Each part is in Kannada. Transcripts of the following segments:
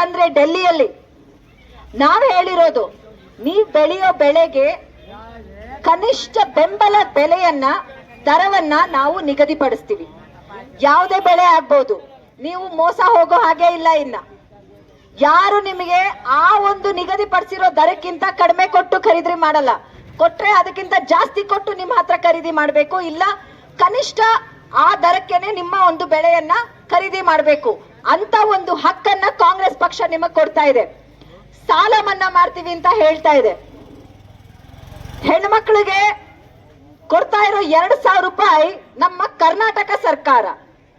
ಬಂದ್ರೆ ಡೆಲ್ಲಿಯಲ್ಲಿ? ನಾವ್ ಹೇಳಿರೋದು, ನೀವ್ ಬೆಳೆಯೋ ಬೆಳೆಗೆ ಕನಿಷ್ಠ ಬೆಂಬಲ ಬೆಲೆಯನ್ನ, ದರವನ್ನ ನಾವು ನಿಗದಿಪಡಿಸ್ತೀವಿ. ಯಾವುದೇ ಬೆಳೆ ಆಗ್ಬೋದು. ನೀವು ಮೋಸ ಹೋಗೋ ಹಾಗೆ ಇಲ್ಲ ಇನ್ನ. ಯಾರು ನಿಮಗೆ ಆ ಒಂದು ನಿಗದಿಪಡಿಸಿರೋ ದರಕ್ಕಿಂತ ಕಡಿಮೆ ಕೊಟ್ಟು ಖರೀದಿ ಮಾಡಲ್ಲ. ಕೊಟ್ರೆ ಅದಕ್ಕಿಂತ ಜಾಸ್ತಿ ಕೊಟ್ಟು ನಿಮ್ಮ ಹತ್ರ ಖರೀದಿ ಮಾಡಬೇಕು. ಇಲ್ಲ, ಕನಿಷ್ಠ ಆ ದರಕ್ಕೆನೆ ನಿಮ್ಮ ಒಂದು ಬೆಳೆಯನ್ನ ಖರೀದಿ ಮಾಡಬೇಕು. ಅಂತ ಒಂದು ಹಕ್ಕನ್ನ ಕಾಂಗ್ರೆಸ್ ಪಕ್ಷ ನಿಮಗೆ ಕೊಡ್ತಾ ಇದೆ. ಸಾಲ ಮನ್ನಾ ಮಾಡ್ತೀವಿ ಅಂತ ಹೇಳ್ತಾ ಇದೆ. ಹೆಣ್ಮಕ್ಳಿಗೆ ಕೊಡ್ತಾ ಇರೋ ಎರಡ್ ಸಾವಿರ ರೂಪಾಯಿ ನಮ್ಮ ಕರ್ನಾಟಕ ಸರ್ಕಾರ,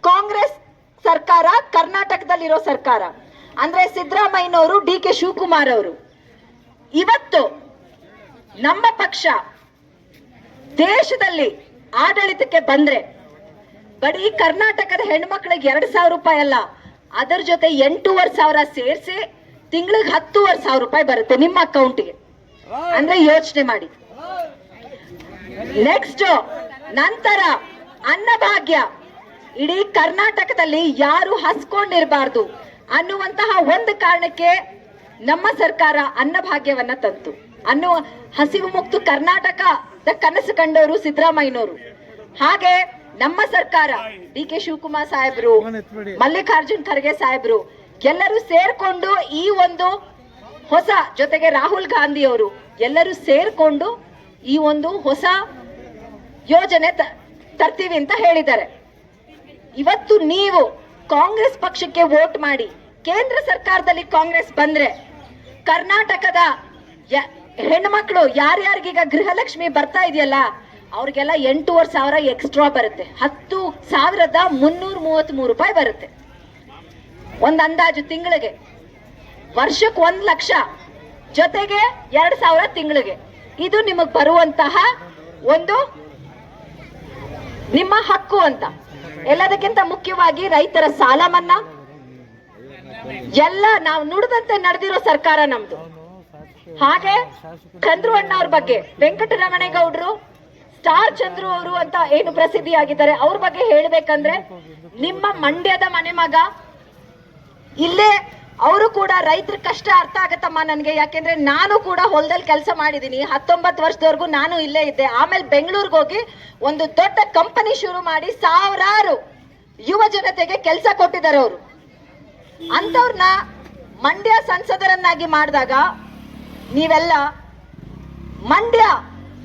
ಕಾಂಗ್ರೆಸ್ ಸರ್ಕಾರ, ಕರ್ನಾಟಕದಲ್ಲಿರೋ ಸರ್ಕಾರ. ಅಂದ್ರೆ ಸಿದ್ದರಾಮಯ್ಯನವರು ಡಿ ಕೆ ಶಿವಕುಮಾರ್ ಅವರು. ಇವತ್ತು ನಮ್ಮ ಪಕ್ಷ ದೇಶದಲ್ಲಿ ಆಡಳಿತಕ್ಕೆ ಬಂದ್ರೆ ಬರೀ ಕರ್ನಾಟಕದ ಹೆಣ್ಮಕ್ಳಿಗೆ ಎರಡ್ ಸಾವಿರ ರೂಪಾಯಿ ಅಲ್ಲ ಅದರ ಜೊತೆ ಎಂಟೂವರೆ ಸಾವಿರ ಸೇರಿಸಿ ತಿಂಗಳಿಗೆ ಹತ್ತೂವರೆ ಸಾವಿರ ರೂಪಾಯಿ ಬರುತ್ತೆ ನಿಮ್ಮ ಅಕೌಂಟ್ಗೆ. ಅಂದ್ರೆ ಯೋಚನೆ ಮಾಡಿ. ನೆಕ್ಸ್ಟ್ ನಂತರ ಅನ್ನಭಾಗ್ಯ. ಇಡೀ ಕರ್ನಾಟಕದಲ್ಲಿ ಯಾರು ಹಸ್ಕೊಂಡಿರಬಾರ್ದು ಅನ್ನುವಂತಹ ಒಂದು ಕಾರಣಕ್ಕೆ ನಮ್ಮ ಸರ್ಕಾರ ಅನ್ನಭಾಗ್ಯವನ್ನ ತಂತು. ಅನ್ನುವ ಹಸಿವು ಮುಕ್ತ ಕರ್ನಾಟಕದ ಕನಸು ಕಂಡವರು ಸಿದ್ದರಾಮಯ್ಯನವರು. ಹಾಗೆ ನಮ್ಮ ಸರ್ಕಾರ ಡಿ ಕೆ ಶಿವಕುಮಾರ್ ಸಾಹೇಬ್ರು ಮಲ್ಲಿಕಾರ್ಜುನ್ ಖರ್ಗೆ ಸಾಹೇಬ್ರು ಎಲ್ಲರೂ ಸೇರ್ಕೊಂಡು ಈ ಒಂದು ಹೊಸ ಜೊತೆಗೆ ರಾಹುಲ್ ಗಾಂಧಿ ಅವರು ಎಲ್ಲರೂ ಸೇರ್ಕೊಂಡು ಈ ಒಂದು ಹೊಸ ಯೋಜನೆ ತರ್ತೀವಿ ಅಂತ ಹೇಳಿದ್ದಾರೆ. ಇವತ್ತು ನೀವು ಕಾಂಗ್ರೆಸ್ ಪಕ್ಷಕ್ಕೆ ವೋಟ್ ಮಾಡಿ ಕೇಂದ್ರ ಸರ್ಕಾರದಲ್ಲಿ ಕಾಂಗ್ರೆಸ್ ಬಂದ್ರೆ ಕರ್ನಾಟಕದ ಹೆಣ್ಮಕ್ಳು ಯಾರ್ಯಾರಿಗೀಗ ಗೃಹಲಕ್ಷ್ಮಿ ಬರ್ತಾ ಇದೆಯಲ್ಲ ಅವ್ರಿಗೆಲ್ಲ ಎಂಟೂವರೆ ಸಾವಿರ ಎಕ್ಸ್ಟ್ರಾ ಬರುತ್ತೆ. ಹತ್ತು ಸಾವಿರದ ಮುನ್ನೂರ ಮೂವತ್ತ್ ಮೂರು ರೂಪಾಯಿ ಬರುತ್ತೆ. ಒಂದು ಅಂದಾಜು ತಿಂಗಳಿಗೆ. ವರ್ಷಕ್ಕೆ ಒಂದು ಲಕ್ಷ. ಜೊತೆಗೆ ಎರಡ್ ಸಾವಿರ ತಿಂಗಳಿಗೆ. ಇದು ನಿಮಗೆ ಬರುವಂತಹ ಒಂದು ನಿಮ್ಮ ಹಕ್ಕು ಅಂತ. ಎಲ್ಲದಕ್ಕಿಂತ ಮುಖ್ಯವಾಗಿ ರೈತರ ಸಾಲ ಮನ್ನಾ ಎಲ್ಲ ನಾವು ನುಡಿದಂತೆ ನಡೆದಿರೋ ಸರ್ಕಾರ ನಮ್ದು. ಹಾಗೆ ಚಂದ್ರು ಅಣ್ಣ ಅವ್ರ ಬಗ್ಗೆ ವೆಂಕಟರಮಣೇಗೌಡರು ಸ್ಟಾರ್ ಚಂದ್ರು ಅವರು ಅಂತ ಏನು ಪ್ರಸಿದ್ಧಿಯಾಗಿದ್ದಾರೆ, ಅವ್ರ ಬಗ್ಗೆ ಹೇಳ್ಬೇಕಂದ್ರೆ ನಿಮ್ಮ ಮಂಡ್ಯದ ಮನೆ ಮಗ, ಇಲ್ಲೇ ಅವರು ಕೂಡ ರೈತರ ಕಷ್ಟ ಅರ್ಥ ಆಗತ್ತಮ್ಮ ನನಗೆ, ಯಾಕೆಂದ್ರೆ ನಾನು ಕೂಡ ಹೊಲದಲ್ಲಿ ಕೆಲಸ ಮಾಡಿದ್ದೀನಿ ಹತ್ತೊಂಬತ್ತು ವರ್ಷದವರೆಗೂ ನಾನು ಇಲ್ಲೇ ಇದ್ದೆ. ಆಮೇಲೆ ಬೆಂಗಳೂರಿಗೆ ಹೋಗಿ ಒಂದು ದೊಡ್ಡ ಕಂಪನಿ ಶುರು ಮಾಡಿ ಸಾವಿರಾರು ಯುವ ಜನತೆಗೆ ಕೆಲಸ ಕೊಟ್ಟಿದ್ದಾರೆ ಅವರು. ಅಂಥವ್ರನ್ನ ಮಂಡ್ಯ ಸಂಸದರನ್ನಾಗಿ ಮಾಡಿದಾಗ ನೀವೆಲ್ಲ ಮಂಡ್ಯ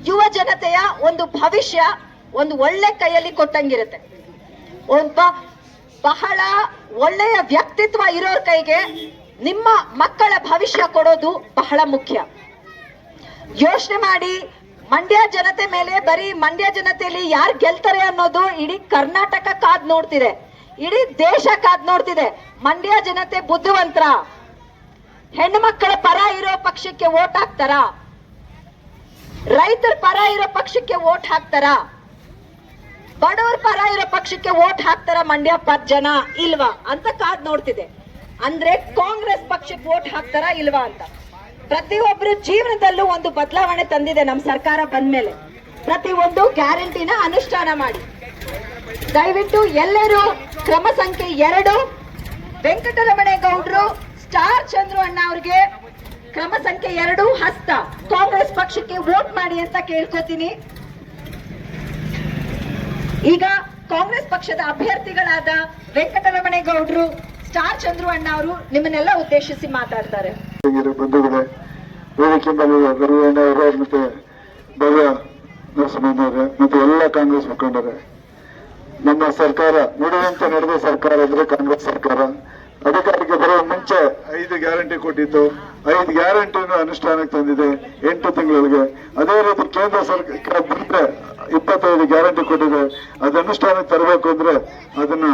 ಯುವ ಜನತೆಯ ಒಂದು ಭವಿಷ್ಯ ಒಂದು ಒಳ್ಳೆ ಕೈಯಲ್ಲಿ ಕೊಟ್ಟಂಗಿರುತ್ತೆ. ಒಬ್ಬ ಬಹಳ ಒಳ್ಳೆಯ ವ್ಯಕ್ತಿತ್ವ ಇರೋರ್ ಕೈಗೆ ನಿಮ್ಮ ಮಕ್ಕಳ ಭವಿಷ್ಯ ಕೊಡೋದು ಬಹಳ ಮುಖ್ಯ. ಯೋಚನೆ ಮಾಡಿ ಮಂಡ್ಯ ಜನತೆ ಮೇಲೆ ಬರೀ ಮಂಡ್ಯ ಜನತೆಯಲ್ಲಿ ಯಾರು ಗೆಲ್ತಾರೆ ಅನ್ನೋದು ಇಡೀ ಕರ್ನಾಟಕ ಕಾದ್ ನೋಡ್ತಿದೆ. ಇಡೀ ದೇಶ ಕಾದ್ ನೋಡ್ತಿದೆ. ಮಂಡ್ಯ ಜನತೆ ಬುದ್ಧಿವಂತರ. ಹೆಣ್ಣು ಮಕ್ಕಳ ಪರ ಇರೋ ಪಕ್ಷಕ್ಕೆ ಓಟ್ ಹಾಕ್ತಾರ? ರೈತರ ಪರ ಇರೋ ಪಕ್ಷಕ್ಕೆ ವೋಟ್ ಹಾಕ್ತಾರ? ಬಡವ್ರ ಪರ ಇರೋ ಪಕ್ಷಕ್ಕೆ ವೋಟ್ ಹಾಕ್ತಾರ ಮಂಡ್ಯ ಪತ್ ಜನ ಇಲ್ವಾ? ಅಂತ ಕಾದ್ ನೋಡ್ತಿದೆ ಅಂದ್ರೆ ಕಾಂಗ್ರೆಸ್ ಪಕ್ಷಕ್ಕೆ ವೋಟ್ ಹಾಕ್ತಾರ ಇಲ್ವಾ ಅಂತ. ಪ್ರತಿಯೊಬ್ಬರು ಜೀವನದಲ್ಲೂ ಒಂದು ಬದಲಾವಣೆ ತಂದಿದೆ ನಮ್ಮ ಸರ್ಕಾರ ಬಂದ್ಮೇಲೆ. ಪ್ರತಿ ಒಂದು ಗ್ಯಾರಂಟಿನ ಅನುಷ್ಠಾನ ಮಾಡಿ. ದಯವಿಟ್ಟು ಎಲ್ಲರೂ ಕ್ರಮ ಸಂಖ್ಯೆ ಎರಡು. ವೆಂಕಟರಮಣೇಗೌಡರು, ಸ್ಟಾರ್ ಚಂದ್ರು ಅಣ್ಣ ಅವ್ರಿಗೆ ಕ್ರಮ ಸಂಖ್ಯೆ ಎರಡು, ಹಸ್ತ. ಕಾಂಗ್ರೆಸ್ ಪಕ್ಷಕ್ಕೆ ವೋಟ್ ಮಾಡಿ ಅಂತ ಕೇಳ್ಕೊತೀನಿ. ಈಗ ಕಾಂಗ್ರೆಸ್ ಪಕ್ಷದ ಅಭ್ಯರ್ಥಿಗಳಾದ ವೆಂಕಟರಮಣೇಗೌಡರು, ಸ್ಟಾರ್ ಚಂದ್ರು ಅಣ್ಣ ಅವರು ನಿಮ್ಮನ್ನೆಲ್ಲ ಉದ್ದೇಶಿಸಿ ಮಾತಾಡ್ತಾರೆ. ಬಂಧುಗಳೇ ಕಾಂಗ್ರೆಸ್ ಮುಖಂಡರೇ, ನಮ್ಮ ಸರ್ಕಾರ ನುಡಿದಂತೆ ನಡೆದ ಸರ್ಕಾರ ಅಂದ್ರೆ ಕಾಂಗ್ರೆಸ್ ಸರ್ಕಾರ. ಅಧಿಕಾರಕ್ಕೆ ಬರುವ ಮುಂಚೆ ಐದು ಗ್ಯಾರಂಟಿ ಕೊಟ್ಟಿತ್ತು. ಐದು ಗ್ಯಾರಂಟಿಯನ್ನು ಅನುಷ್ಠಾನಕ್ಕೆ ತಂದಿದೆ ಎಂಟು ತಿಂಗಳಿಗೆ. ಅದೇ ರೀತಿ ಕೇಂದ್ರ ಸರ್ಕಾರ ಬಂದ್ರೆ ಇಪ್ಪತ್ತೈದು ಗ್ಯಾರಂಟಿ ಕೊಟ್ಟಿದೆ. ಅದು ಅನುಷ್ಠಾನಕ್ಕೆ ತರಬೇಕು ಅಂದ್ರೆ ಅದನ್ನ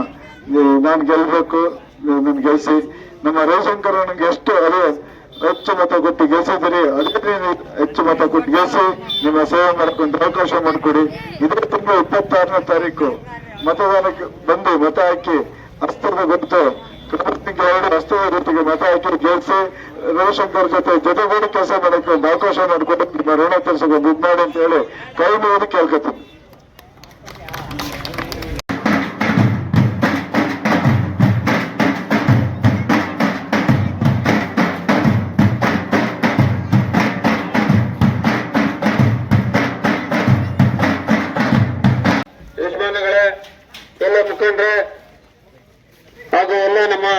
ನಾನು ಗೆಲ್ಲಬೇಕು ನನ್ ಗೆಲ್ಸಿ. ನಮ್ಮ ರವಿಶಂಕರ್ ನನಗೆ ಎಷ್ಟು ಅದೇ ಹೆಚ್ಚು ಮತ ಕೊಟ್ಟು ಗೆಲ್ಸಿದಿರಿ ಅದೇ ಹೆಚ್ಚು ಮತ ಕೊಟ್ಟು ಗೆಲ್ಸಿ, ನಿಮ್ಮ ಸೇವೆ ಮಾಡ್ಕೊಂಡು ಅವಕಾಶ ಮಾಡಿಕೊಡಿ. ಇದೇ ತಿಂಗಳು ಇಪ್ಪತ್ತಾರನೇ ತಾರೀಕು ಮತದಾನಕ್ಕೆ ಬಂದು ಮತ ಹಾಕಿ ಅಸ್ತ್ರದ ಗೊತ್ತು ಎರಡು ರಸ್ತೆಯ ಜೊತೆಗೆ ಮತ ಹಾಕಿ ಗೆಲ್ಸಿ ರವಿಶಂಕರ್ ಜೊತೆ ಜೊತೆಗೂಡಿ ಕೆಲಸ ಮಾಡಕ್ಕೆ ಒಂದು ಅವಕಾಶ ಮಾಡಿಕೊಂಡು ನಿಮ್ಮ ಋಣ ಕೆಲಸಕ್ಕೆ ಬುಕ್ ಮಾಡಿ ಅಂತ ಹೇಳಿ ಕೈ ಮುಗಿದು ಕೇಳ್ಕೊತೀನಿ. ಮುಖಂಡ್ರೆ ಹಾಗೂ ಎಲ್ಲ ನಮ್ಮ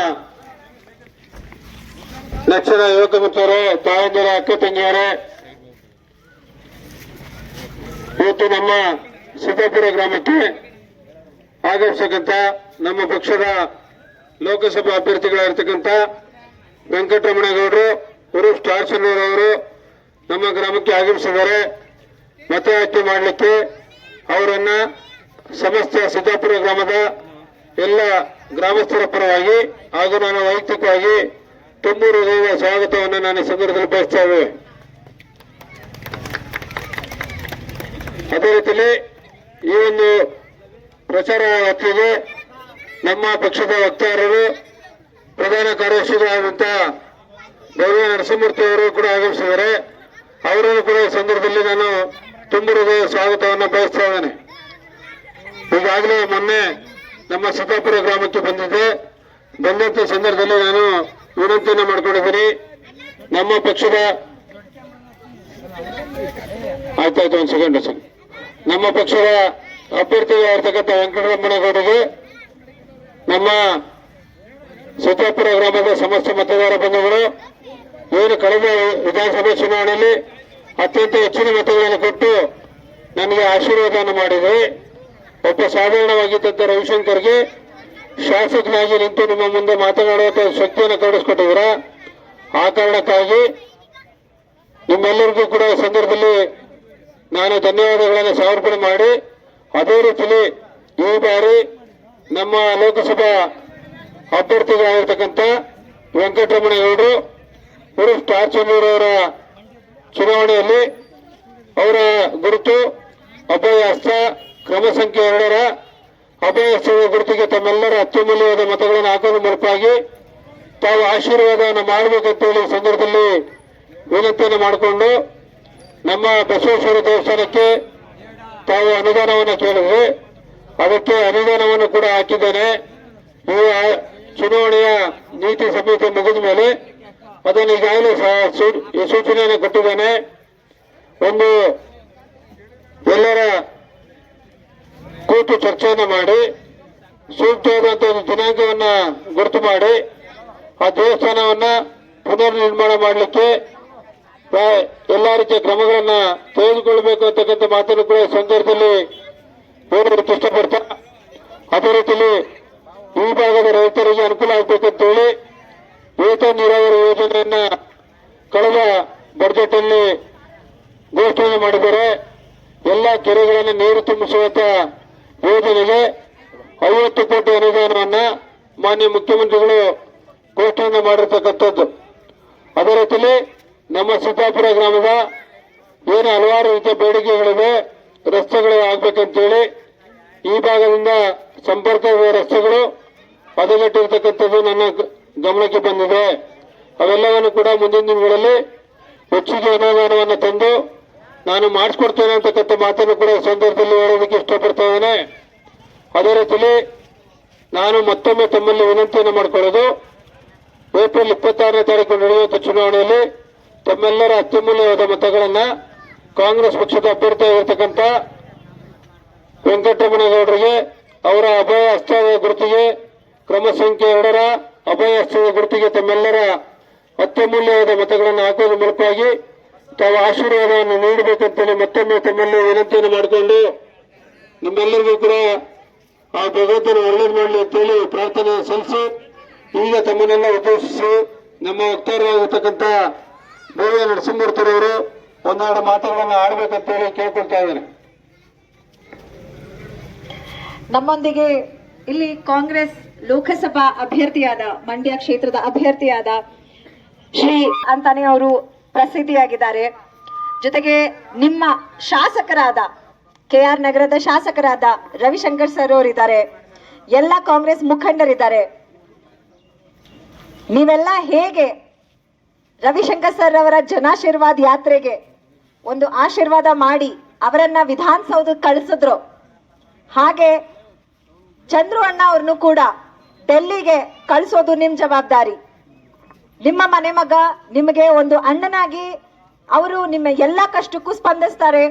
ನೆಚ್ಚಿನ ಯುವಕ ಮಿತ್ರರು, ತಾಯಂದಿರ, ಅಕ್ಕ ತಂಗಿಯರೇ, ಇವತ್ತು ನಮ್ಮ ಸಿದ್ದಾಪುರ ಗ್ರಾಮಕ್ಕೆ ಆಗಮಿಸತಕ್ಕಂಥ ನಮ್ಮ ಪಕ್ಷದ ಲೋಕಸಭಾ ಅಭ್ಯರ್ಥಿಗಳಾಗಿರ್ತಕ್ಕಂಥ ವೆಂಕಟರಮಣೇಗೌಡರು ಸ್ಟಾರ್ ಚಂದ್ರ ಅವರು ನಮ್ಮ ಗ್ರಾಮಕ್ಕೆ ಆಗಮಿಸಿದ್ದಾರೆ. ಮತಯಾಚನೆ ಮಾಡಲಿಕ್ಕೆ ಅವರನ್ನ ಸಮಸ್ತ ಸಿದ್ದಾಪುರ ಗ್ರಾಮದ ಎಲ್ಲ ಗ್ರಾಮಸ್ಥರ ಪರವಾಗಿ ಹಾಗೂ ನಾನು ವೈಯಕ್ತಿಕವಾಗಿ ತುಂಬೂರು ಸ್ವಾಗತವನ್ನು ನಾನು ಸಂದರ್ಭದಲ್ಲಿ ಬಯಸ್ತಾ ಇದ್ದೇವೆ ಅದೇ ರೀತಿಯಲ್ಲಿ ಈ ಒಂದು ಪ್ರಚಾರ ಹೊತ್ತಿಗೆ ನಮ್ಮ ಪಕ್ಷದ ವಕ್ತಾರರು, ಪ್ರಧಾನ ಕಾರ್ಯದರ್ಶಿಗಳಾದಂಥ ಗೌರವ ನರಸಿಂಹಮೂರ್ತಿ ಅವರು ಕೂಡ ಆಗಮಿಸಿದ್ದಾರೆ. ಅವರನ್ನು ಕೂಡ ಈ ಸಂದರ್ಭದಲ್ಲಿ ನಾನು ತುಂಬ ಹೃದಯ ಸ್ವಾಗತವನ್ನು ಬಯಸ್ತಾ ಇದ್ದೇನೆ. ಈಗಾಗಲೇ ಮೊನ್ನೆ ನಮ್ಮ ಸಿದ್ದಾಪುರ ಗ್ರಾಮಕ್ಕೆ ಬಂದಿದೆ. ಬಂದಂತ ಸಂದರ್ಭದಲ್ಲಿ ನಾನು ವಿನಂತಿಯನ್ನು ಮಾಡ್ಕೊಂಡಿದ್ದೀನಿ. ನಮ್ಮ ಪಕ್ಷದ ಆಯ್ತಾಯ್ತು ಒಂದು ಸೆಕೆಂಡ್ ಸರ್ ನಮ್ಮ ಪಕ್ಷದ ಅಭ್ಯರ್ಥಿಯಾಗಿರ್ತಕ್ಕಂಥ ವೆಂಕಟರಮಣಗೌಡರಿಗೆ ನಮ್ಮ ಸಿದ್ದಾಪುರ ಗ್ರಾಮದ ಸಮಸ್ತ ಮತದಾರ ಬಂಧುಗಳು, ಏನು ಕಳೆದ ವಿಧಾನಸಭೆ ಚುನಾವಣೆಯಲ್ಲಿ ಅತ್ಯಂತ ಹೆಚ್ಚಿನ ಮತಗಳನ್ನು ಕೊಟ್ಟು ನನಗೆ ಆಶೀರ್ವಾದವನ್ನು ಮಾಡಿದೆ ಒಬ್ಬ ಸಾಧಾರಣವಾಗಿದ್ದಂಥ ರವಿಶಂಕರ್ಗೆ ಶಾಸಕನಾಗಿ ನಿಂತು ನಿಮ್ಮ ಮುಂದೆ ಮಾತನಾಡುವಂತ ಶಕ್ತಿಯನ್ನು ಕರುಣಿಸ್ಕೊಟ್ಟಿದ್ದೀರ ಆ ಕಾರಣಕ್ಕಾಗಿ ನಿಮ್ಮೆಲ್ಲರಿಗೂ ಕೂಡ ಸಂದರ್ಭದಲ್ಲಿ ನಾನು ಧನ್ಯವಾದಗಳನ್ನು ಸಮರ್ಪಣೆ ಮಾಡಿ, ಅದೇ ರೀತಿಯಲ್ಲಿ ಈ ಬಾರಿ ನಮ್ಮ ಲೋಕಸಭಾ ಅಭ್ಯರ್ಥಿಗಳಾಗಿರ್ತಕ್ಕಂಥ ವೆಂಕಟರಮಣೇಗೌಡರು ಇವರು ಸ್ಟಾರ್ ಚಂದೂರ್ ಅವರ ಚುನಾವಣೆಯಲ್ಲಿ ಅವರ ಗುರುತು, ಅಭಯ ಹಸ್ತ ಕ್ರಮ ಸಂಖ್ಯೆ ಎರಡರ ಅಭಯ ಹಸ್ತದ ಗುರುತಿಗೆ ತಮ್ಮೆಲ್ಲರ ಅತ್ಯಮೂಲ್ಯವಾದ ಮತಗಳನ್ನು ಹಾಕೋದ್ರ ಮೂಲಕವಾಗಿ ತಾವು ಆಶೀರ್ವಾದವನ್ನು ಮಾಡಬೇಕಂತೇಳಿ ಸಂದರ್ಭದಲ್ಲಿ ವಿನಂತಿಯನ್ನು ಮಾಡಿಕೊಂಡು ನಮ್ಮ ಬಸವೇಶ್ವರ ದೇವಸ್ಥಾನಕ್ಕೆ ತಾವು ಅನುದಾನವನ್ನು ಕೇಳಿದ್ರೆ ಅದಕ್ಕೆ ಅನುದಾನವನ್ನು ಕೂಡ ಹಾಕಿದ್ದೇನೆ. ಈ ಚುನಾವಣೆಯ ನೀತಿ ಸಂಹಿತೆ ಮುಗಿದ ಮೇಲೆ ಅದನ್ನು ಈಗಾಗಲೇ ಸೂಚನೆಯನ್ನು ಕೊಟ್ಟಿದ್ದೇನೆ. ಒಂದು ಎಲ್ಲರ ಕೂತು ಚರ್ಚೆಯನ್ನು ಮಾಡಿ, ಸೂಕ್ತವಾದಂತಹ ಒಂದು ದಿನಾಂಕವನ್ನ ಗುರುತು ಮಾಡಿ, ಆ ದೇವಸ್ಥಾನವನ್ನ ಪುನರ್ ನಿರ್ಮಾಣ ಮಾಡಲಿಕ್ಕೆ ಎಲ್ಲ ರೀತಿಯ ಕ್ರಮಗಳನ್ನ ತೆಗೆದುಕೊಳ್ಬೇಕು ಅಂತಕ್ಕಂಥ ಮಾತನ್ನು ಕೂಡ ಸಂದರ್ಭದಲ್ಲಿ ಹೇಳೋದಕ್ಕೆ ಇಷ್ಟಪಡ್ತಾ ಅದೇ ರೀತಿಯಲ್ಲಿ ಈ ಭಾಗದ ರೈತರಿಗೆ ಅನುಕೂಲ ಆಗಬೇಕಂತೇಳಿ ಏತ ನೀರಾವರಿ ಯೋಜನೆಯನ್ನ ಕಳೆದ ಬಜೆಟ್ ಅಲ್ಲಿ ಘೋಷಣೆ ಮಾಡಿದ್ದಾರೆ. ಎಲ್ಲ ಕೆರೆಗಳನ್ನು ನೀರು ತುಂಬಿಸುವಂತ ಯೋಜನೆಗೆ ಐವತ್ತು ಕೋಟಿ ಅನುದಾನವನ್ನ ಮಾನ್ಯ ಮುಖ್ಯಮಂತ್ರಿಗಳು ಘೋಷಣೆ ಮಾಡಿರ್ತಕ್ಕಂಥದ್ದು. ಅದೇ ರೀತಿಯಲ್ಲಿ ನಮ್ಮ ಸಿದ್ದಾಪುರ ಗ್ರಾಮದ ಏನು ಹಲವಾರು ರೀತಿಯ ಬೇಡಿಕೆಗಳಿವೆ, ರಸ್ತೆಗಳು ಆಗ್ಬೇಕಂತೇಳಿ ಈ ಭಾಗದಿಂದ ಸಂಪರ್ಕ ರಸ್ತೆಗಳು ಹದಗೆಟ್ಟಿರ್ತಕ್ಕಂಥದ್ದು ನನ್ನ ಗಮನಕ್ಕೆ ಬಂದಿದೆ. ಅವೆಲ್ಲವನ್ನು ಕೂಡ ಮುಂದಿನ ದಿನಗಳಲ್ಲಿ ಹೆಚ್ಚಿಗೆ ಅನುದಾನವನ್ನು ತಂದು ನಾನು ಮಾಡಿಸ್ಕೊಡ್ತೇನೆ ಅಂತಕ್ಕಂಥ ಮಾತನ್ನು ಕೂಡ ಸಂದರ್ಭದಲ್ಲಿ ಹೇಳೋದಕ್ಕೆ ಇಷ್ಟಪಡ್ತಾ ಅದೇ ರೀತಿಯಲ್ಲಿ ನಾನು ಮತ್ತೊಮ್ಮೆ ತಮ್ಮಲ್ಲಿ ವಿನಂತಿಯನ್ನು ಮಾಡಿಕೊಳ್ಳೋದು, ಏಪ್ರಿಲ್ ಇಪ್ಪತ್ತಾರನೇ ತಾರೀಕು ನಡೆಯುವಂಥ ಚುನಾವಣೆಯಲ್ಲಿ ತಮ್ಮೆಲ್ಲರ ಅತ್ಯಮೂಲ್ಯವಾದ ಮತಗಳನ್ನು ಕಾಂಗ್ರೆಸ್ ಪಕ್ಷದ ಅಭ್ಯರ್ಥಿಯಾಗಿರ್ತಕ್ಕಂಥ ವೆಂಕಟರಮಣೇಗೌಡರಿಗೆ, ಅವರ ಅಭಯ ಹಸ್ತದ ಗುರುತಿಗೆ, ಕ್ರಮ ಸಂಖ್ಯೆ ಎರಡರ ಅಭಯ ಹಸ್ತದ ಗುರುತಿಗೆ ತಮ್ಮೆಲ್ಲರ ಅತ್ಯಮೂಲ್ಯವಾದ ಮತಗಳನ್ನು ಹಾಕುವುದರ ಮೂಲಕವಾಗಿ ತಾವು ಆಶೀರ್ವಾದವನ್ನು ನೀಡಬೇಕಂತೇಳಿ ಮತ್ತೊಮ್ಮೆ ತಮ್ಮಲ್ಲಿ ವಿನಂತಿಯನ್ನು ಮಾಡಿಕೊಂಡು ನಿಮ್ಮೆಲ್ಲರಿಗೂ ಕೂಡ ಆ ಭಗವಂತನ ಒಳ್ಳೇದು ಮಾಡಲಿ ಅಂತೇಳಿ ಪ್ರಾರ್ಥನೆ ಸಲ್ಲಿಸಿ, ಈಗ ತಮ್ಮನ್ನೆಲ್ಲ ಉದ್ದೇಶಿಸಿ ನಮ್ಮ ವಕ್ತಾರರಾಗಿರ್ತಕ್ಕಂಥ ಗೋವಿಯ ನರಸಿಂಹರ್ತರವರು ಒಂದೆರಡು ಮಾತುಗಳನ್ನು ಆಡಬೇಕಂತೇಳಿ ಕೇಳ್ಕೊಳ್ತಾ ಇದ್ದಾರೆ ನಮ್ಮೊಂದಿಗೆ ಇಲ್ಲಿ ಕಾಂಗ್ರೆಸ್ ಲೋಕಸಭಾ ಅಭ್ಯರ್ಥಿಯಾದ ಮಂಡ್ಯ ಕ್ಷೇತ್ರದ ಅಭ್ಯರ್ಥಿಯಾದ ಶ್ರೀ ಅಂತಾನೆ ಅವರು ಪ್ರಸಿದ್ಧಿಯಾಗಿದ್ದಾರೆ. ಜೊತೆಗೆ ನಿಮ್ಮ ಶಾಸಕರಾದ ಕೆ ಆರ್ ನಗರದ ಶಾಸಕರಾದ ರವಿಶಂಕರ್ ಸರ್ ಅವರಿದ್ದಾರೆ. ಎಲ್ಲ ಕಾಂಗ್ರೆಸ್ ಮುಖಂಡರಿದ್ದಾರೆ. ನೀವೆಲ್ಲ ಹೇಗೆ ರವಿಶಂಕರ್ ಸರ್ ಅವರ ಜನಾಶೀರ್ವಾದ ಯಾತ್ರೆಗೆ ಒಂದು ಆಶೀರ್ವಾದ ಮಾಡಿ ಅವರನ್ನ ವಿಧಾನಸೌಧಕ್ಕೆ ಕಳಿಸಿದ್ರು? ಹಾಗೆ ಚಂದ್ರು ಅಣ್ಣ ಅವ್ರನ್ನು ಕೂಡ ಡೆಲ್ಲಿಗೆ ಕಳಿಸೋದು ನಿಮ್ ಜವಾಬ್ದಾರಿ. ನಿಮ್ಮ ಮನೆ ಮಗ ನಿಮಗೆ ಒಂದು ಅಣ್ಣನಾಗಿ ಅವರು ನಿಮ್ಮ ಎಲ್ಲ ಕಷ್ಟಕ್ಕೂ ಸ್ಪಂದಿಸ್ತಾರೆ.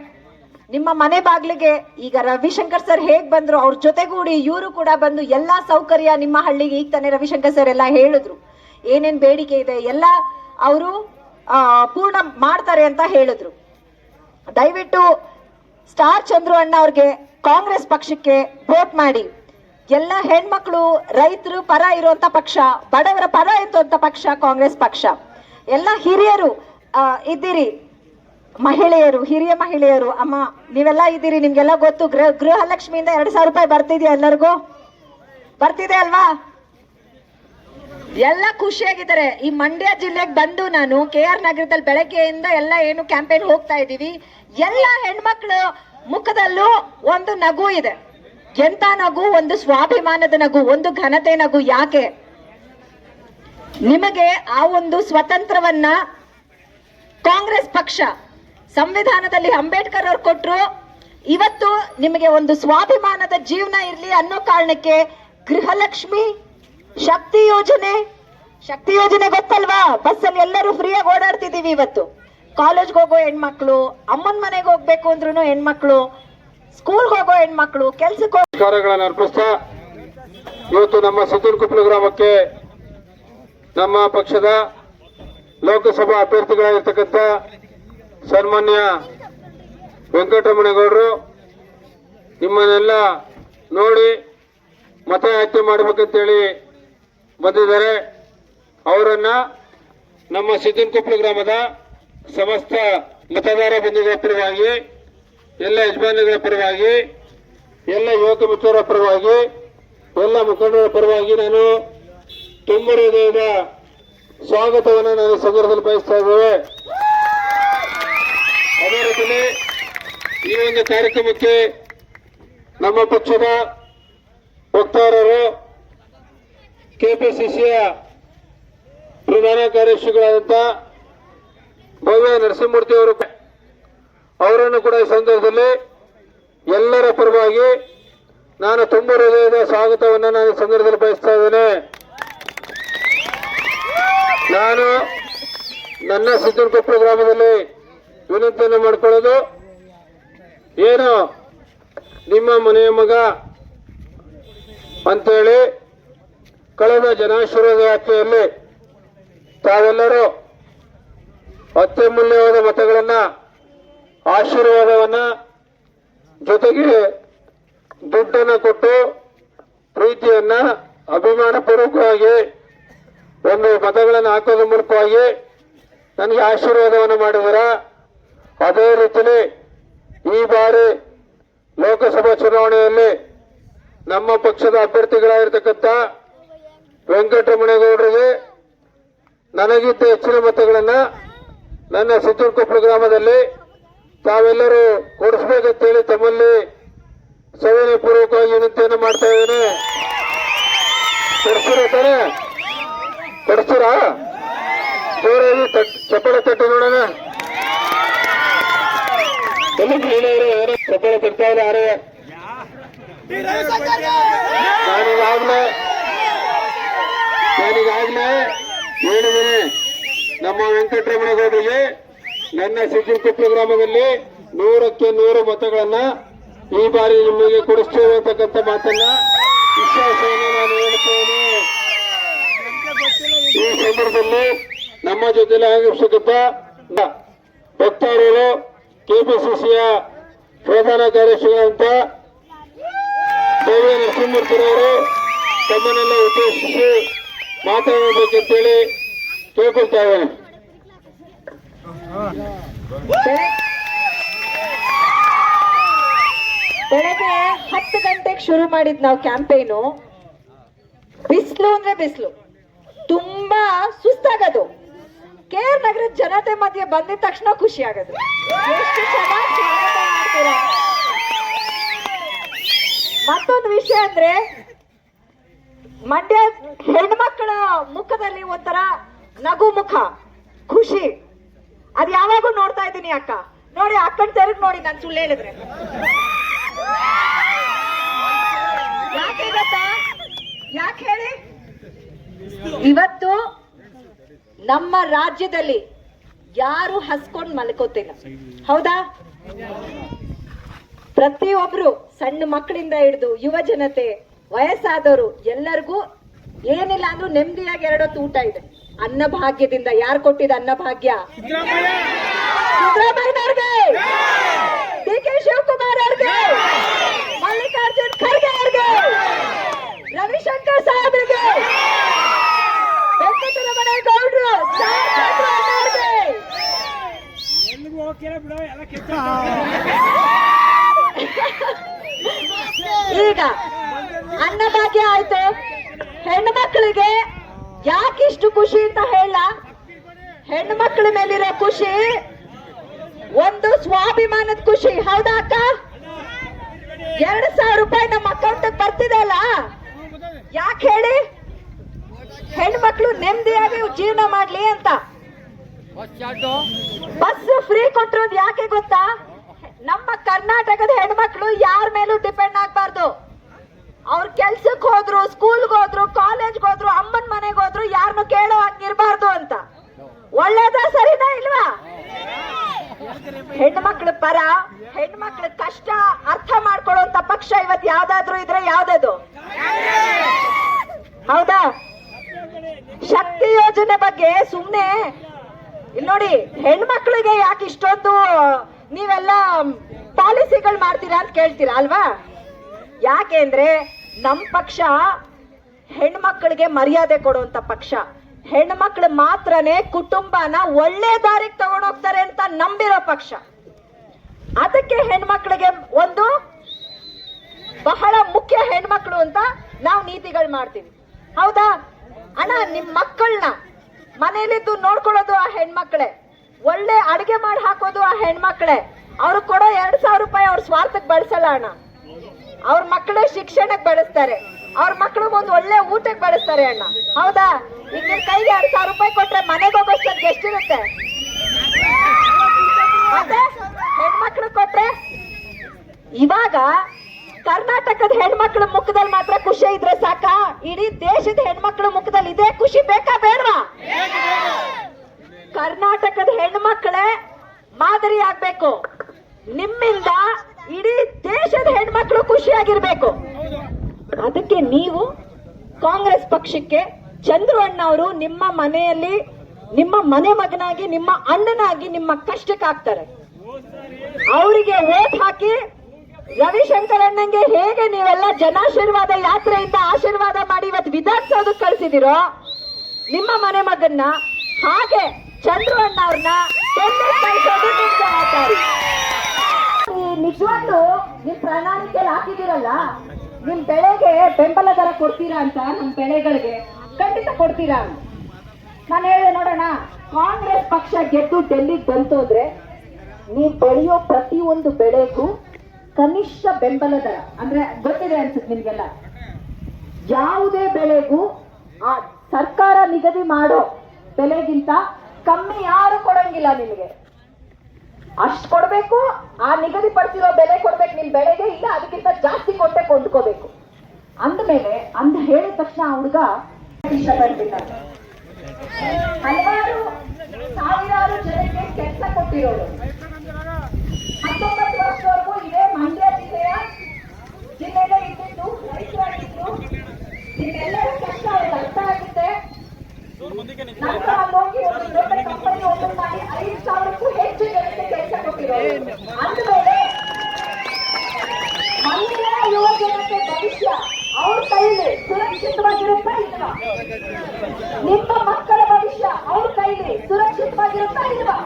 ನಿಮ್ಮ ಮನೆ ಬಾಗ್ಲಿಗೆ ಈಗ ರವಿಶಂಕರ್ ಸರ್ ಹೇಗ್ ಬಂದ್ರು, ಅವ್ರ ಜೊತೆಗೂಡಿ ಇವರು ಕೂಡ ಬಂದು ಎಲ್ಲಾ ಸೌಕರ್ಯ ನಿಮ್ಮ ಹಳ್ಳಿಗೆ ಈಗ ತಾನೇ ರವಿಶಂಕರ್ ಸರ್ ಎಲ್ಲ ಹೇಳಿದ್ರು. ಏನೇನ್ ಬೇಡಿಕೆ ಇದೆ, ಎಲ್ಲ ಅವರು ಪೂರ್ಣ ಮಾಡ್ತಾರೆ ಅಂತ ಹೇಳಿದ್ರು. ದಯವಿಟ್ಟು ಸ್ಟಾರ್ ಚಂದ್ರು ಅಣ್ಣ ಅವ್ರಿಗೆ ಕಾಂಗ್ರೆಸ್ ಪಕ್ಷಕ್ಕೆ ವೋಟ್ ಮಾಡಿ. ಎಲ್ಲ ಹೆಣ್ಮಕ್ಳು, ರೈತರು ಪರ ಇರುವಂತ ಪಕ್ಷ, ಬಡವರ ಪರ ಇರುವಂತ ಪಕ್ಷ, ಕಾಂಗ್ರೆಸ್ ಪಕ್ಷ. ಎಲ್ಲ ಹಿರಿಯರು ಇದ್ದೀರಿ. ಮಹಿಳೆಯರು, ಹಿರಿಯ ಮಹಿಳೆಯರು, ಅಮ್ಮ, ನೀವೆಲ್ಲ ಇದ್ದೀರಿ, ನಿಮ್ಗೆಲ್ಲ ಗೊತ್ತು. ಗೃಹ, ಗೃಹಲಕ್ಷ್ಮಿಯಿಂದ ಎರಡು ಸಾವಿರ ರೂಪಾಯಿ ಬರ್ತಿದ್ಯಾ ಎಲ್ಲರಿಗೂ? ಬರ್ತಿದೆ ಅಲ್ವಾ? ಎಲ್ಲ ಖುಷಿಯಾಗಿದ್ದಾರೆ. ಈ ಮಂಡ್ಯ ಜಿಲ್ಲೆಗೆ ಬಂದು ನಾನು ಕೆ ಆರ್ ನಗರದಲ್ಲಿ ಬೆಳಗ್ಗೆಯಿಂದ ಎಲ್ಲ ಏನು ಕ್ಯಾಂಪೇನ್ ಹೋಗ್ತಾ ಇದ್ದೀವಿ. ಎಲ್ಲ ಹೆಣ್ಮಕ್ಳು ಮುಖದಲ್ಲೂ ಒಂದು ನಗು ಇದೆ. ಎಂತ ನಗು? ಒಂದು ಸ್ವಾಭಿಮಾನದ ನಗು, ಒಂದು ಘನತೆ ನಗು ಯಾಕೆ? ನಿಮಗೆ ಆ ಒಂದು ಸ್ವತಂತ್ರವನ್ನ ಕಾಂಗ್ರೆಸ್ ಪಕ್ಷ, ಸಂವಿಧಾನದಲ್ಲಿ ಅಂಬೇಡ್ಕರ್ ಅವ್ರು ಕೊಟ್ಟರು ಇವತ್ತು ನಿಮಗೆ ಒಂದು ಸ್ವಾಭಿಮಾನದ ಜೀವನ ಇರಲಿ ಅನ್ನೋ ಕಾರಣಕ್ಕೆ ಗೃಹಲಕ್ಷ್ಮಿ ಶಕ್ತಿ ಯೋಜನೆ ಶಕ್ತಿ ಯೋಜನೆ ಗೊತ್ತಲ್ವಾ? ಬಸ್ಸಲ್ಲಿ ಎಲ್ಲರೂ ಫ್ರೀಯಾಗಿ ಓಡಾಡ್ತಿದ್ದೀವಿ ಇವತ್ತು. ಕಾಲೇಜ್ಗೆ ಹೋಗೋ ಹೆಣ್ಮಕ್ಳು, ಅಮ್ಮನ ಮನೆಗೆ ಹೋಗ್ಬೇಕು ಅಂದ್ರೂ ಹೆಣ್ಮಕ್ಳು ಸ್ಕೂಲ್ಗೆ ಹೋಗೋ ಹೆಣ್ಮಕ್ಳು, ಕೆಲ್ಸಕ್ಕೆ ಅರ್ಪಿಸ್ತಾ ಇವತ್ತು ನಮ್ಮ ಸಿದ್ದನಕೊಪ್ಪಲು ಗ್ರಾಮಕ್ಕೆ ನಮ್ಮ ಪಕ್ಷದ ಲೋಕಸಭಾ ಅಭ್ಯರ್ಥಿಗಳಾಗಿರ್ತಕ್ಕಂಥ ಸನ್ಮಾನ್ಯ ವೆಂಕಟರಮಣೇಗೌಡರು ನಿಮ್ಮನ್ನೆಲ್ಲ ನೋಡಿ ಮತ ಆಯ್ಕೆ ಮಾಡಬೇಕಂತೇಳಿ ಬಂದಿದ್ದಾರೆ. ಅವರನ್ನ ನಮ್ಮ ಸಿದ್ದನಕೊಪ್ಪಲು ಗ್ರಾಮದ ಸಮಸ್ತ ಮತದಾರ ಬಂಧುಗಳ ಎಲ್ಲ ಯಜಮಾನಿಗಳ ಪರವಾಗಿ, ಎಲ್ಲ ಯುವಕ ಮಿತ್ರರ ಪರವಾಗಿ, ಎಲ್ಲ ಮುಖಂಡರ ಪರವಾಗಿ ನಾನು ತುಂಬ ಹೃದಯದ ಸ್ವಾಗತವನ್ನು ನಾನು ಸಂದರ್ಭದಲ್ಲಿ ಬಯಸ್ತಾ ಇದ್ದೇವೆ. ಅದೇ ರೀತಿಯಲ್ಲಿ ಈ ಒಂದು ಕಾರ್ಯಕ್ರಮಕ್ಕೆ ನಮ್ಮ ಪಕ್ಷದ ವಕ್ತಾರರು, ಕೆಪಿಸಿಸಿಯ ಪ್ರಧಾನ ಕಾರ್ಯದರ್ಶಿಗಳಾದಂಥ ಭವ್ಯ ನರಸಿಂಹಮೂರ್ತಿ ಅವರು ಅವರನ್ನು ಕೂಡ ಈ ಸಂದರ್ಭದಲ್ಲಿ ಎಲ್ಲರ ಪರವಾಗಿ ನಾನು ತುಂಬ ಹೃದಯದ ಸ್ವಾಗತವನ್ನು ನಾನು ಈ ಸಂದರ್ಭದಲ್ಲಿ ಬಯಸ್ತಾ ಇದ್ದೇನೆ. ನಾನು ನನ್ನ ಸಿದ್ದನಕೊಪ್ಪ ಗ್ರಾಮದಲ್ಲಿ ವಿನಂತಿಯನ್ನು ಮಾಡಿಕೊಳ್ಳೋದು, ಏನು ನಿಮ್ಮ ಮನೆಯ ಮಗ ಅಂತೇಳಿ ಕಳೆದ ಜನಾಶೀರ್ವಾದ ಯಾತ್ರೆಯಲ್ಲಿ ತಾವೆಲ್ಲರೂ ಅತ್ಯಮೂಲ್ಯವಾದ ಮತಗಳನ್ನ ಆಶೀರ್ವಾದವನ್ನ ಜೊತೆಗೆ ದುಡ್ಡನ್ನು ಕೊಟ್ಟು ಪ್ರೀತಿಯನ್ನ ಅಭಿಮಾನ ಪೂರ್ವಕವಾಗಿ ಒಂದು ಮತಗಳನ್ನು ಹಾಕೋದ್ರ ಮೂಲಕವಾಗಿ ನನಗೆ ಆಶೀರ್ವಾದವನ್ನು ಮಾಡಿದರ. ಅದೇ ರೀತಿಯಲ್ಲಿ ಈ ಬಾರಿ ಲೋಕಸಭಾ ಚುನಾವಣೆಯಲ್ಲಿ ನಮ್ಮ ಪಕ್ಷದ ಅಭ್ಯರ್ಥಿಗಳಾಗಿರ್ತಕ್ಕಂಥ ವೆಂಕಟರಮಣೇಗೌಡರಿಗೆ ನನಗಿದ್ದ ಹೆಚ್ಚಿನ ಮತಗಳನ್ನು ನನ್ನ ಸಿದ್ದನಕೊಪ್ಪಲು ಗ್ರಾಮದಲ್ಲಿ ತಾವೆಲ್ಲರೂ ಕೊಡಿಸ್ಬೇಕಂತೇಳಿ ತಮ್ಮಲ್ಲಿ ಸವಿನಯ ಪೂರ್ವಕವಾಗಿ ವಿನಂತಿಯನ್ನು ಮಾಡ್ತಾ ಇದ್ದೇನೆ. ಕೊಡಿಸ್ತೀರಾ ತಾನೆ? ಕೊಡಿಸ್ತೀರಾ ಜೋರಾಗಿ ಚಪ್ಪಳ ತಟ್ಟಿ ನೋಡೋಣ. ಚಪ್ಪಳ ಯಾರೇ ನಾನೀಗಾಗ್ಲೇ ನಾನೀಗಾಗ್ಲೇ ಹೇಳಿದ್ದೀನಿ. ನಮ್ಮ ವೆಂಕಟರಮಣಗೌಡರಿಗೆ ನನ್ನ ಸಿದ್ದನಕೊಪ್ಪಲು ಗ್ರಾಮದಲ್ಲಿ ನೂರಕ್ಕೆ ನೂರು ಮತಗಳನ್ನ ಈ ಬಾರಿ ನಿಮಗೆ ಕೊಡಿಸ್ತೇವೆ ಮಾತನ್ನ ವಿಶ್ವಾಸವನ್ನು ನಾನು ಹೇಳುತ್ತೇನೆ. ಈ ಸಂದರ್ಭದಲ್ಲಿ ನಮ್ಮ ಜೊತೆಲಿ ಆಗಿರ್ತಕ್ಕಂಥ ವಕ್ತಾರರು ಕೆಪಿಸಿಸಿಯ ಪ್ರಧಾನ ಕಾರ್ಯದರ್ಶಿಗಳಂತ ಭವ್ಯ ನರಸಿಂಹಮೂರ್ತಿರವರು ತಮ್ಮನ್ನೆಲ್ಲ ಉದ್ದೇಶಿಸಿ ಮಾತನಾಡಬೇಕಂತೇಳಿ ಕೇಳ್ಕೊಳ್ತಾ ಇದ್ದೇನೆ. ಬೆಳಗ್ಗೆ ಹತ್ತು ಗಂಟೆಗೆ ಶುರು ಮಾಡಿದ್ ನಾವು ಕ್ಯಾಂಪೇನು ಬಿಸಿಲು ಅಂದ್ರೆ ಬಿಸಿಲು. ತುಂಬಾ ಸುಸ್ತಾಗದು. ಕೆ ಆರ್ ನಗರದ ಜನತೆ ಮಧ್ಯೆ ಬಂದಿದ ತಕ್ಷಣ ಖುಷಿ ಆಗೋದು. ಎಷ್ಟು ಚೆನ್ನಾಗಿ ಮತ್ತೊಂದು ವಿಷಯ ಅಂದ್ರೆ, ಮಂಡ್ಯ ಹೆಣ್ಮಕ್ಕಳ ಮುಖದಲ್ಲಿ ಒಂಥರ ನಗು ಮುಖ ಖುಷಿ. ಅದ್ ಯಾವಾಗೂ ನೋಡ್ತಾ ಇದ್ದೀನಿ ಅಕ್ಕ. ನೋಡಿ, ಅಕ್ಕನ ತೆರಗ್ ನೋಡಿ ನಾನು ಸುಳ್ಳು ಹೇಳಿದ್ರೆ. ಯಾಕೆ ಗೊತ್ತಾ? ಯಾಕೆ ಹೇಳಿ? ಇವತ್ತು ನಮ್ಮ ರಾಜ್ಯದಲ್ಲಿ ಯಾರು ಹಸ್ಕೊಂಡ್ ಮಲ್ಕೋತಿಲ್ಲ. ಹೌದಾ? ಪ್ರತಿಯೊಬ್ರು ಸಣ್ಣ ಮಕ್ಕಳಿಂದ ಹಿಡಿದು ಯುವ ಜನತೆ, ವಯಸ್ಸಾದವರು ಎಲ್ಲರಿಗೂ ಏನಿಲ್ಲ ಅಂದ್ರೂ ನೆಮ್ಮದಿಯಾಗಿ ಎರಡೊತ್ತು ಊಟ ಇದೆ. ಅನ್ನ ಭಾಗ್ಯದಿಂದ ಯಾರು ಕೊಟ್ಟಿದ ಅನ್ನ ಭಾಗ್ಯ? ಸಿದ್ದರಾಮಯ್ಯನವ್ರಿಗೆ. ಡಿ ಕೆ ಶಿವಕುಮಾರ್ ಅವ್ರಿಗೆ. ಮಲ್ಲಿಕಾರ್ಜುನ್ ಖರ್ಗೆ ಅವ್ರಿಗೆ. ರವಿಶಂಕರ್ ಸಾಹೇಬ್ರಿಗೆ ವೆಂಕಟರಮಣ ಗೌಡ್ರು ಈಗ ಅನ್ನಭಾಗ್ಯ ಆಯ್ತು. ಹೆಣ್ಣು ಮಕ್ಕಳಿಗೆ ಯಾಕಿಷ್ಟು ಖುಷಿ ಅಂತ ಹೇಳ? ಹೆಣ್ಣು ಮಕ್ಕಳ ಮೇಲಿರೋ ಖುಷಿ, ಒಂದು ಸ್ವಾಭಿಮಾನದ ಖುಷಿ. ಹೌದಾ ಅಕ್ಕ? ಎರಡು ಸಾವಿರ ರೂಪಾಯಿ ನಮ್ಮ ಅಕೌಂಟ್ ಬರ್ತಿದೆ ಅಲ್ಲ? ಯಾಕೆ ಹೇಳಿ? ಹೆಣ್ಮಕ್ಳು ನೆಮ್ಮದಿಯಾಗಿ ಜೀವನ ಮಾಡ್ಲಿ ಅಂತ. ಬಸ್ ಫ್ರೀ ಕೊಟ್ಟಿರೋದು ಯಾಕೆ ಗೊತ್ತಾ? ನಮ್ಮ ಕರ್ನಾಟಕದ ಹೆಣ್ಮಕ್ಳು ಯಾರ ಮೇಲೂ ಡಿಪೆಂಡ್ ಆಗ್ಬಾರ್ದು. ಅವ್ರ ಕೆಲ್ಸಕ್ಕೆ ಹೋದ್ರು ಸ್ಕೂಲ್ಗೆ ಹೋದ್ರು ಕಾಲೇಜ್ಗೆ ಹೋದ್ರು, ಅಮ್ಮನ ಮನೆಗೆ ಹೋದ್ರು ಯಾರನ್ನು ಕೇಳೋ ಹಂಗಿರ್ಬಾರ್ದು ಅಂತ. ಒಳ್ಳೇದ ಸರಿನಾ ಇಲ್ವಾ? ಹೆಣ್ಮಕ್ಳ ಪರ, ಹೆಣ್ಮಕ್ಳ ಕಷ್ಟ ಅರ್ಥ ಮಾಡ್ಕೊಳ್ಳುವಂತ ಪಕ್ಷ ಇವತ್ ಯಾವ್ದಾದ್ರು ಇದ್ರೆ ಯಾವ್ದದು? ಹೌದಾ? ಶಕ್ತಿ ಯೋಜನೆ ಬಗ್ಗೆ ಸುಮ್ನೆ, ಇಲ್ ನೋಡಿ, ಹೆಣ್ಮಕ್ಳಿಗೆ ಯಾಕೆ ಇಷ್ಟೊಂದು ನೀವೆಲ್ಲ ಪಾಲಿಸಿಗಳು ಮಾಡ್ತೀರಾ ಅಂತ ಕೇಳ್ತೀರಾ, ಅಲ್ವಾ? ಯಾಕೆಂದ್ರೆ ನಮ್ಮ ಪಕ್ಷ ಹೆಣ್ಮಕ್ಳಿಗೆ ಮರ್ಯಾದೆ ಕೊಡುವಂತ ಪಕ್ಷ. ಹೆಣ್ಮಕ್ಳು ಮಾತ್ರನೇ ಕುಟುಂಬನ ಒಳ್ಳೆ ದಾರಿಗೆ ತಗೊಂಡೋಗ್ತಾರೆ ಅಂತ ನಂಬಿರೋ ಪಕ್ಷ. ಅದಕ್ಕೆ ಹೆಣ್ಮಕ್ಳಿಗೆ ಒಂದು ಬಹಳ ಮುಖ್ಯ ಹೆಣ್ಮಕ್ಳು ಅಂತ ನಾವು ನೀತಿಗಳು ಮಾಡ್ತೀವಿ. ಹೌದಾ? ಅಣ್ಣ, ನಿಮ್ ಮಕ್ಕಳನ್ನ ಮನೇಲಿದ್ದು ನೋಡ್ಕೊಳ್ಳೋದು ಆ ಹೆಣ್ಮಕ್ಳೇ. ಒಳ್ಳೆ ಅಡಿಗೆ ಮಾಡಿ ಹಾಕೋದು ಆ ಹೆಣ್ಮಕ್ಳೇ. ಅವ್ರಿಗೆ ಕೊಡೋ ಎರಡ್ ಸಾವಿರ ರೂಪಾಯಿ ಅವ್ರ ಸ್ವಾರ್ಥಕ್ಕೆ ಬಳಸಲ್ಲ ಅಣ್ಣ. ಅವ್ರ ಮಕ್ಕಳು ಶಿಕ್ಷಣಕ್ಕೆ ಬಳಸ್ತಾರೆ. ಅವ್ರ ಮಕ್ಳಿಗೆ ಒಂದು ಒಳ್ಳೆ ಊಟಕ್ಕೆ ಬಳಸ್ತಾರೆ ಅಣ್ಣ. ಹೌದಾ? ಈಗ ನಿಮ್ ಕೈಗೆ ಎರಡ್ ಸಾವಿರ ರೂಪಾಯಿ ಕೊಟ್ರೆ ಮನೆಗೆ ಎಷ್ಟು ಎಷ್ಟಿರುತ್ತೆ? ಹೆಣ್ಮಕ್ಳು ಕೊಟ್ರೆ? ಇವಾಗ ಕರ್ನಾಟಕದ ಹೆಣ್ಮಕ್ಳ ಮುಖದಲ್ಲಿ ಮಾತ್ರ ಖುಷಿ ಇದ್ರೆ ಸಾಕ? ಇಡೀ ದೇಶದ ಹೆಣ್ಮಕ್ಳ ಮುಖದಲ್ಲಿ ಇದೇ ಖುಷಿ ಬೇಕಾ ಬೇಡವಾ? ಕರ್ನಾಟಕದ ಹೆಣ್ಮಕ್ಳೇ ಮಾದರಿ ಆಗ್ಬೇಕು. ನಿಮ್ಮಿಂದ ಇಡೀ ದೇಶದ ಹೆಣ್ಮಕ್ಳು ಖುಷಿಯಾಗಿರ್ಬೇಕು. ಅದಕ್ಕೆ ನೀವು ಕಾಂಗ್ರೆಸ್ ಪಕ್ಷಕ್ಕೆ ಚಂದ್ರು ಅಣ್ಣವರು ನಿಮ್ಮ ಮನೆಯಲ್ಲಿ, ನಿಮ್ಮ ಮನೆ ಮಗನಾಗಿ, ನಿಮ್ಮ ಅಣ್ಣನಾಗಿ, ನಿಮ್ಮ ಕಷ್ಟಕ್ಕೆ ಹಾಕ್ತಾರೆ. ಅವರಿಗೆ ಓಟ್ ಹಾಕಿ ರವಿಶಂಕರ್ ಅಣ್ಣಂಗೆ ಹೇಗೆ ನೀವೆಲ್ಲ ಜನಾಶೀರ್ವಾದ ಯಾತ್ರೆಯಿಂದ ಆಶೀರ್ವಾದ ಮಾಡಿ ಇವತ್ತು ವಿಧಾನಸೌಧಕ್ಕೆ ಕಳಿಸಿದಿರೋ, ನಿಮ್ಮ ಮನೆ ಮಗನ್ನ ಹಾಗೆ ಚಂದ್ರು ಅಣ್ಣ ಅವ್ರನ್ನ ಕಳಿಸೋದು ನಿಮ್ ಜವಾಬ್ದಾರಿ ಈ ನಿಜವಾಗ್ಲೂ ನಿಮ್ ಪ್ರಣಾಳಿಕೆಯಲ್ಲಿ ಹಾಕಿದಿರಲ್ಲ ನಿಮ್ ಬೆಳೆಗೆ ಬೆಂಬಲ ದರ ಕೊಡ್ತೀರಾ ಅಂತ ನಮ್ ಬೆಳೆಗಳಿಗೆ? ಖಂಡಿತ ಕೊಡ್ತೀರಾ ನಾನು ಹೇಳಿದೆ ನೋಡೋಣ, ಕಾಂಗ್ರೆಸ್ ಪಕ್ಷ ಗೆದ್ದು ಡೆಲ್ಲಿಗೆ ಬಂತು ಅಂದ್ರೆ ನೀವು ಬೆಳೆಯೋ ಪ್ರತಿಯೊಂದು ಬೆಳೆಗೂ ಕನಿಷ್ಠ ಬೆಂಬಲ ದರ. ಅಂದ್ರೆ ಗೊತ್ತಿದೆ ಅನ್ಸುತ್ತೆ ನಿಮ್ಗೆಲ್ಲ. ಯಾವುದೇ ಬೆಳೆಗೂ ಆ ಸರ್ಕಾರ ನಿಗದಿ ಮಾಡೋ ಬೆಲೆಗಿಂತ ಕಮ್ಮಿ ಯಾರು ಕೊಡಂಗಿಲ್ಲ ನಿಮಗೆ? ಅಷ್ಟು ಕೊಡಬೇಕು, ಆ ನಿಗದಿಪಡಿಸಿರೋ ಬೆಲೆ ಕೊಡ್ಬೇಕು, ನಿಮ್ ಬೆಳೆಗೆ ಇಲ್ಲ, ಅದಕ್ಕಿಂತ ಜಾಸ್ತಿ ಕೊಟ್ಟೆ ಕೊಂಡ್ಕೋಬೇಕು. ಅಂದಮೇಲೆ, ಅಂದ ಹೇಳಿದ ತಕ್ಷಣ ಆ ಹುಡುಗ ಹಲವಾರು ಸಾವಿರಾರು ಜನಕ್ಕೆ ಕೆಲಸ ಕೊಟ್ಟಿರೋರು ಹತ್ತೊಂಬತ್ತು ವರ್ಷದವರೆಗೂ ಇದೇ ಮಂಡ್ಯ ಜಿಲ್ಲೆಯ ಜಿಲ್ಲೆಗೆ ಇದ್ದಿದ್ದು ರೈತರಾಗಿದ್ರು ನಿಮ್ಮೆಲ್ಲರ ಕಷ್ಟ ಅವ್ರಿಗೆ ಅರ್ಥ ಆಗುತ್ತೆ ನಂತರ ಅಲ್ಲಿ ಹೋಗಿ ಒಂದು ದೊಡ್ಡ ಕಂಪನಿ ಓಪನ್ ಮಾಡಿ ಐದು ಸಾವಿರಕ್ಕೂ ಹೆಚ್ಚು ಜನಕ್ಕೆ ಕೆಲಸ ಕೊಟ್ಟಿರೋರು ಅಂದಮೇಲೆ ಮಂಡ್ಯ ಯುವ ಜನತೆ ಭವಿಷ್ಯ ಅವ್ರ ಕೈಲಿ ಸುರಕ್ಷಿತವಾಗಿರುತ್ತಾ ಇಲ್ವಾ ನಿಮ್ಮ ಮಕ್ಕಳ ಭವಿಷ್ಯ ಅವ್ರ ಕೈಲಿ ಸುರಕ್ಷಿತವಾಗಿರುತ್ತಾ ಇಲ್ವಾ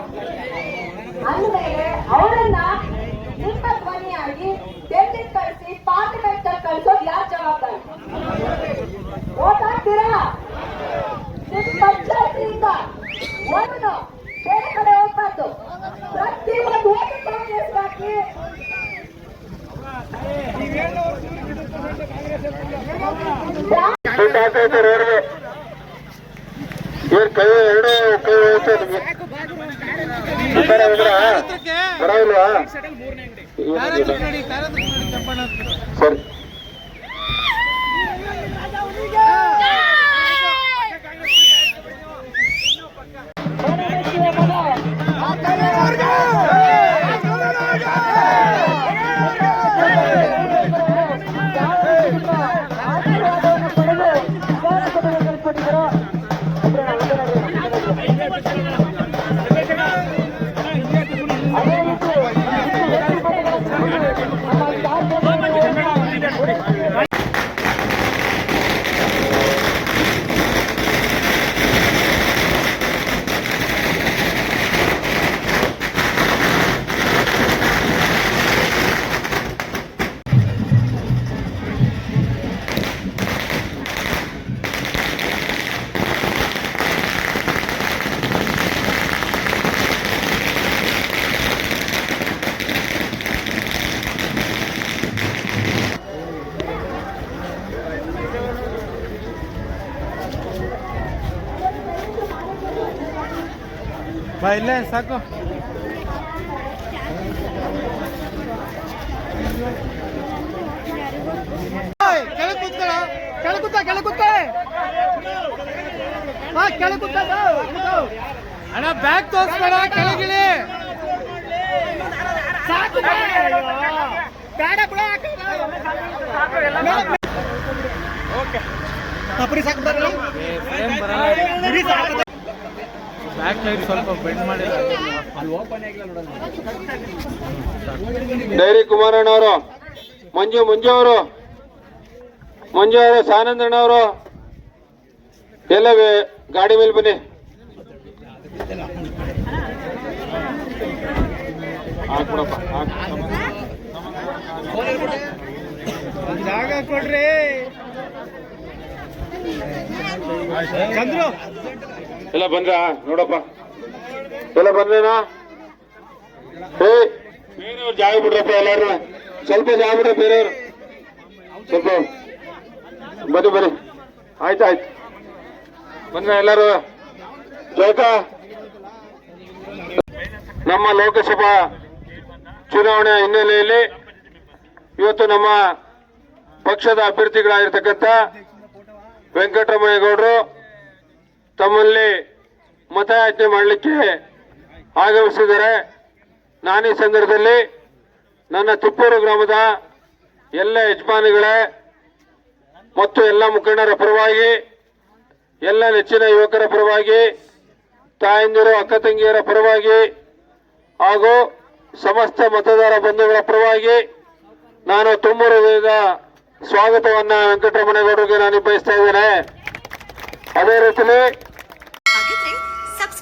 ಅಂದಮೇಲೆ ಅವರನ್ನ ನಿಮ್ಮ ಧ್ವನಿಯಾಗಿ ಡೆಲ್ಲಿ ಕಳಿಸಿ ಪಾರ್ಲಿಮೆಂಟ್ ಅಲ್ಲಿ ಕಳಿಸೋದು ಯಾರು ಜವಾಬ್ದಾರಿ ಓಟ್ ಹಾಕ್ತೀರಾ ನಿಮ್ಮ ಪಂಚಾಯತಿಯಿಂದ ಒಂದು ಬೇರೆ ಕಡೆ ಹೋಗ್ಬಾರ್ದು ಪ್ರತಿ ಒಂದು ಓಟು ಕಾಂಗ್ರೆಸ್ ಹಾಕಿ ದುಡ್ಡು ಹಾಕೈತೆ ರೋಡ್ಗೆ ಇವ್ರ ಕೈ ಎರಡು ಕೈ ಹೋಯ್ತು ನಿಮ್ಗೆ ಈ ಕಡೆ ಹೋದ್ರ ಬರೋಲ್ವಾ ಸರಿ ಬಾ ಇಲ್ಲೇ ಸಾಕು ಕೆಳಗೆ ಕೂತ್ಕೊಳ್ಳ ಕೆಳಗೆ ಕೂತ ಕೆಳಗೆ ಕೂತ ಹಾ ಕೆಳಗೆ ಕೂತ ಅಣ್ಣ ಬ್ಯಾಗ್ ತೋರಿಸ್ಬೇಡ ಕೆಳಗಿಳಿ. ಸಾಕು ಬೇಡ ಬಿಡ ಓಕೆ. ಸಾಕು. ಬ್ಯಾಕ್ ಲೈಟ್ ಸ್ವಲ್ಪ ಬೆಂಡ್ ನೋಡೋಣ ಡೈರಿ ಕುಮಾರಣ್ಣ ಅವರು ಮಂಜು ಮಂಜು ಅವರು ಮಂಜು ಅವರು ಸಾನಂದಣ್ಣ ಅವರು ಎಲ್ಲ ಗಾಡಿ ಮೇಲೆ ಬನ್ನಿ. ಹಾಕ್ಬಿಡಪ್ಪ ಹಾಕ್. ಜಾಗ ಕೊಡ್ರಿ. ಚಂದ್ರು. ಎಲ್ಲ ಬಂದ್ರ? ನೋಡಪ್ಪ. ಎಲ್ಲ ಬಂದ್ರೇನಾ? ಏ ಬೇರೆಯವ್ರು ಜಾಗ ಬಿಡ್ರಪ್ಪ ಎಲ್ಲಾರು ಸ್ವಲ್ಪ ಜಾಗ ಬಿಡ್ರ ಬೇರೆಯವ್ರು. ಸ್ವಲ್ಪ ಬನ್ನಿ ಬನ್ನಿ. ಆಯ್ತು ಆಯ್ತು. ಬಂದ್ರ ಎಲ್ಲಾರು? ಜಯಕ ನಮ್ಮ ಲೋಕಸಭಾ ಚುನಾವಣೆ ಹಿನ್ನೆಲೆಯಲ್ಲಿ ಇವತ್ತು ನಮ್ಮ ಪಕ್ಷದ ಅಭ್ಯರ್ಥಿಗಳಾಗಿರ್ತಕ್ಕಂಥ ವೆಂಕಟರಮಯ್ಯಗೌಡರು ತಮ್ಮಲ್ಲಿ ಮತಯಾಚನೆ ಮಾಡಲಿಕ್ಕೆ ಆಗಮಿಸಿದರೆ ನಾನೀ ಸಂದರ್ಭದಲ್ಲಿ ನನ್ನ ತಿಪ್ಪೂರು ಗ್ರಾಮದ ಎಲ್ಲ ಯಜಮಾನಿಗಳೇ ಮತ್ತು ಎಲ್ಲ ಮುಖಂಡರ ಪರವಾಗಿ, ಎಲ್ಲ ನೆಚ್ಚಿನ ಯುವಕರ ಪರವಾಗಿ, ತಾಯಂದಿರು, ಅಕ್ಕ ತಂಗಿಯರ ಪರವಾಗಿ ಹಾಗೂ ಸಮಸ್ತ ಮತದಾರ ಬಂಧುಗಳ ಪರವಾಗಿ ನಾನು ತುಂಬ ಹೃದಯದ ಸ್ವಾಗತವನ್ನ ವೆಂಕಟರಮಣೇಗೌಡರಿಗೆ ನಾನು ನಿಭಾಯಿಸ್ತಾ ಇದ್ದೇನೆ. ಅದೇ ರೀತಿಯಲ್ಲಿ